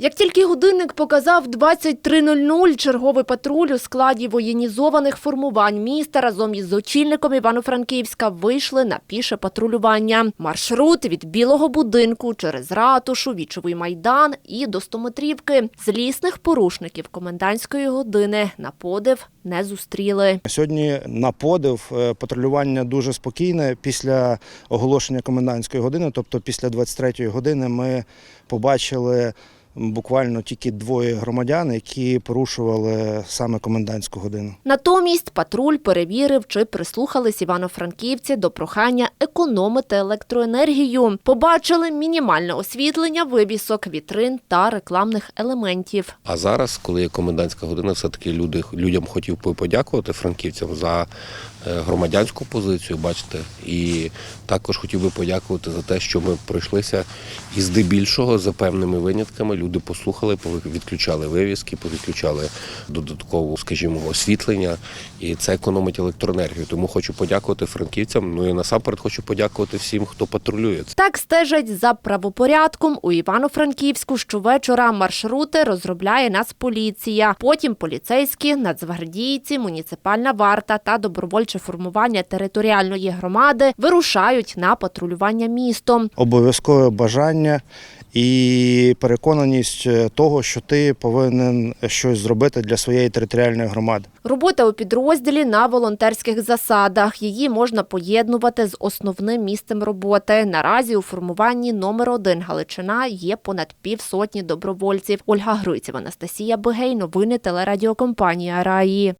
Як тільки годинник показав 23.00, черговий патруль у складі воєнізованих формувань міста разом із очільником Івано-Франківська вийшли на піше патрулювання. Маршрут від Білого будинку через ратушу, Вічовий майдан і до Стометрівки. Злісних порушників комендантської години на подив не зустріли. Сьогодні на подив е, патрулювання дуже спокійне. Після оголошення комендантської години, тобто після 23-ї години, ми побачили буквально тільки двоє громадян, які порушували саме комендантську годину. Натомість патруль перевірив, чи прислухались івано-франківці до прохання економити електроенергію. Побачили мінімальне освітлення вивісок, вітрин та рекламних елементів. А зараз, коли є комендантська година, все-таки люди, людям хотів би подякувати франківцям за громадянську позицію, бачите, і також хотів би подякувати за те, що ми пройшлися і здебільшого за певними винятками люди послухали, відключали вивіски, повідключали додатково, скажімо, освітлення, і це економить електроенергію. Тому хочу подякувати франківцям. Ну і насамперед хочу подякувати всім, хто патрулює. Так стежать за правопорядком у Івано-Франківську. Щовечора маршрути розробляє Нацполіція. Потім поліцейські, нацгвардійці, муніципальна варта та добровольче формування територіальної громади вирушають на патрулювання містом. Обов'язкове бажання і переконаність е, того, що ти повинен щось зробити для своєї територіальної громади. Робота у підрозділі на волонтерських засадах. Її можна поєднувати з основним місцем роботи. Наразі у формуванні номер один Галичина є понад півсотні добровольців. Ольга Грицєва, Анастасія Бигей. Новини телерадіокомпанія Раї.